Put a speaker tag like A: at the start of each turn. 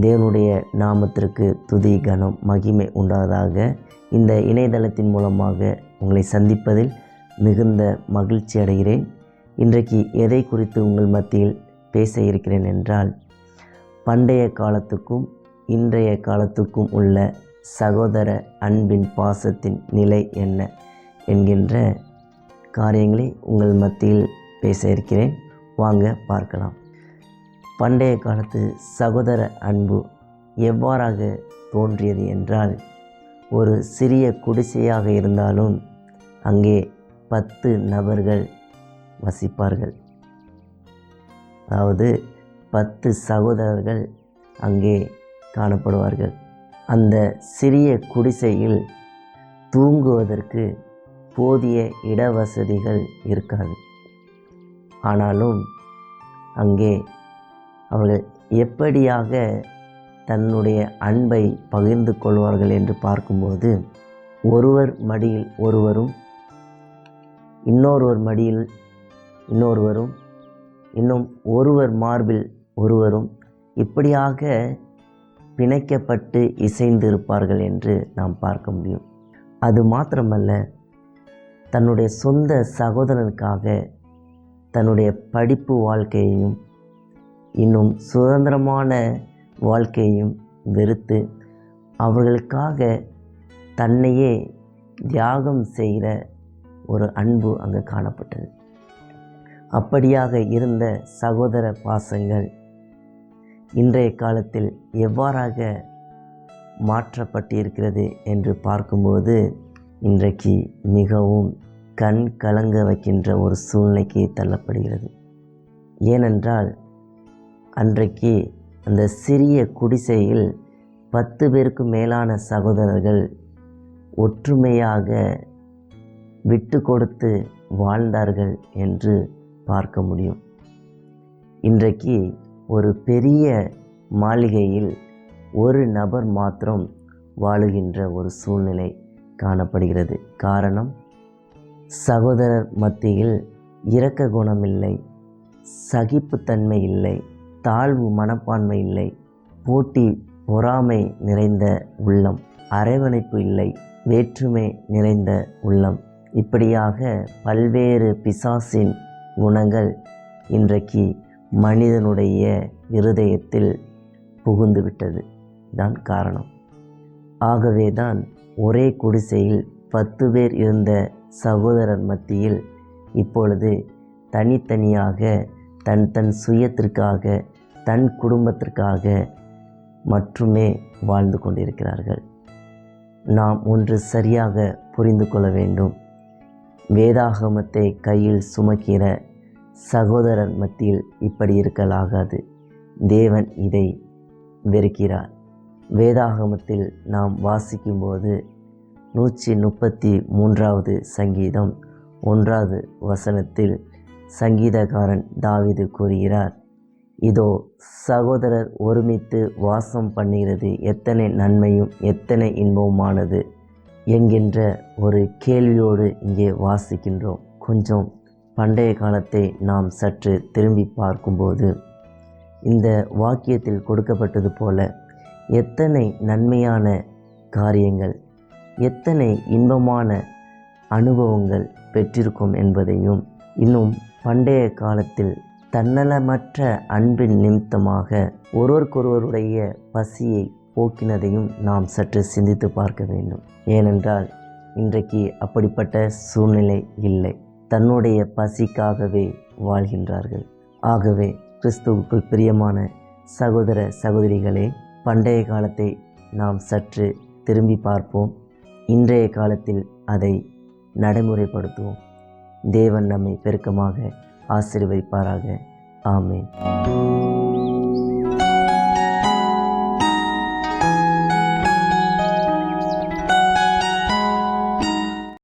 A: தேவனுடைய நாமத்திற்கு துதி கனம் மகிமை உண்டாவதாக இந்த இணையதளத்தின் மூலமாக உங்களை சந்திப்பதில் மிகுந்த மகிழ்ச்சி அடைகிறேன். இன்றைக்கு எதை குறித்து உங்கள் மத்தியில் பேச இருக்கிறேன் என்றால் பண்டைய காலத்துக்கும் இன்றைய காலத்துக்கும் உள்ள சகோதர அன்பின் பாசத்தின் நிலை என்ன என்கின்ற காரியங்களை உங்கள் மத்தியில் பேச இருக்கிறேன். வாங்க பார்க்கலாம். பண்டைய காலத்து சகோதர அன்பு எவ்வாறாக தோன்றியது என்றால் ஒரு சிறிய குடிசையாக இருந்தாலும் அங்கே பத்து நபர்கள் வசிப்பார்கள். அதாவது பத்து சகோதரர்கள் அங்கே காணப்படுவார்கள். அந்த சிறிய குடிசையில் தூங்குவதற்கு போதிய இடவசதிகள் இருக்காது. ஆனாலும் அங்கே அவர்கள் எப்படியாக தன்னுடைய அன்பை பகிர்ந்து கொள்வார்கள் என்று பார்க்கும்போது ஒருவர் மடியில் ஒருவரும் இன்னொருவர் மடியில் இன்னொருவரும் இன்னும் ஒருவர் மார்பில் ஒருவரும் இப்படியாக பிணைக்கப்பட்டு இசைந்திருப்பார்கள் என்று நாம் பார்க்க முடியும். அது மாத்திரமல்ல தன்னுடைய சொந்த சகோதரனுக்காக தன்னுடைய படிப்பு வாழ்க்கையையும் இன்னும் சுதந்திரமான வாழ்க்கையையும் வெறுத்து அவர்களுக்காக தன்னையே தியாகம் செய்கிற ஒரு அன்பு அங்கு காணப்பட்டது. அப்படியாக இருந்த சகோதர பாசங்கள் இன்றைய காலத்தில் எவ்வாறாக மாற்றப்பட்டிருக்கிறது என்று பார்க்கும்போது இன்றைக்கு மிகவும் கண் கலங்க வைக்கின்ற ஒரு சூழ்நிலைக்கு தள்ளப்படுகிறது. ஏனென்றால் அன்றைக்கு அந்த சிறிய குடிசையில் பத்து பேருக்கு மேலான சகோதரர்கள் ஒற்றுமையாக விட்டு கொடுத்து வாழ்ந்தார்கள் என்று பார்க்க முடியும். இன்றைக்கு ஒரு பெரிய மாளிகையில் ஒரு நபர் மாத்திரம் வாழுகின்ற ஒரு சூழ்நிலை காணப்படுகிறது. காரணம் சகோதரர் மத்தியில் இரக்க குணம் இல்லை சகிப்புத்தன்மை இல்லை தாழ்வு மனப்பான்மை இல்லை போட்டி பொறாமை நிறைந்த உள்ளம் அரவணைப்பு இல்லை வேற்றுமை நிறைந்த உள்ளம். இப்படியாக பல்வேறு பிசாசின் குணங்கள் இன்றைக்கு மனிதனுடைய இருதயத்தில் புகுந்துவிட்டது. தான் காரணம். ஆகவே தான் ஒரே குடிசையில் பத்து பேர் இருந்த சகோதரர் மத்தியில் இப்பொழுது தனித்தனியாக தன் தன் சுயத்திற்காக தன் குடும்பத்திற்காக மட்டுமே வாழ்ந்து கொண்டிருக்கிறார்கள். நாம் ஒன்று சரியாக புரிந்து கொள்ள வேண்டும். வேதாகமத்தை கையில் சுமக்கிற சகோதரர் மத்தியில் இப்படி இருக்கலாகாது. தேவன் இதை வெறுக்கிறார். வேதாகமத்தில் நாம் வாசிக்கும்போது நூற்றி முப்பத்தி மூன்றாவது சங்கீதம் ஒன்றாவது வசனத்தில் சங்கீதக்காரன் தாவிது கூறுகிறார் இதோ சகோதரர் ஒருமித்து வாசம் பண்ணுகிறது எத்தனை நன்மையும் எத்தனை இன்பமுமானது? என்கின்ற ஒரு கேள்வியோடு இங்கே வாசிக்கின்றோம். கொஞ்சம் பண்டைய காலத்தை நாம் சற்று திரும்பி பார்க்கும்போது இந்த வாக்கியத்தில் கொடுக்கப்பட்டது போல எத்தனை நன்மையான காரியங்கள் எத்தனை இன்பமான அனுபவங்கள் பெற்றிருக்கும் என்பதையும் இன்னும் பண்டைய காலத்தில் தன்னலமற்ற அன்பின் நிமித்தமாக ஒருவருக்கொருவருடைய பசியை போக்கினதையும் நாம் சற்று சிந்தித்து பார்க்க வேண்டும். ஏனென்றால் இன்றைக்கு அப்படிப்பட்ட சூழ்நிலை இல்லை. தன்னுடைய பசிக்காகவே வாழ்கின்றார்கள். ஆகவே கிறிஸ்துவுக்குள் பிரியமான சகோதர சகோதரிகளே பண்டைய காலத்தை நாம் சற்று திரும்பி பார்ப்போம். இன்றைய காலத்தில் அதை நடைமுறைப்படுத்துவோம். தேவன் நம்மை பெருக்கமாக ஆசீர்வதிப்பாராக. ஆமேன்.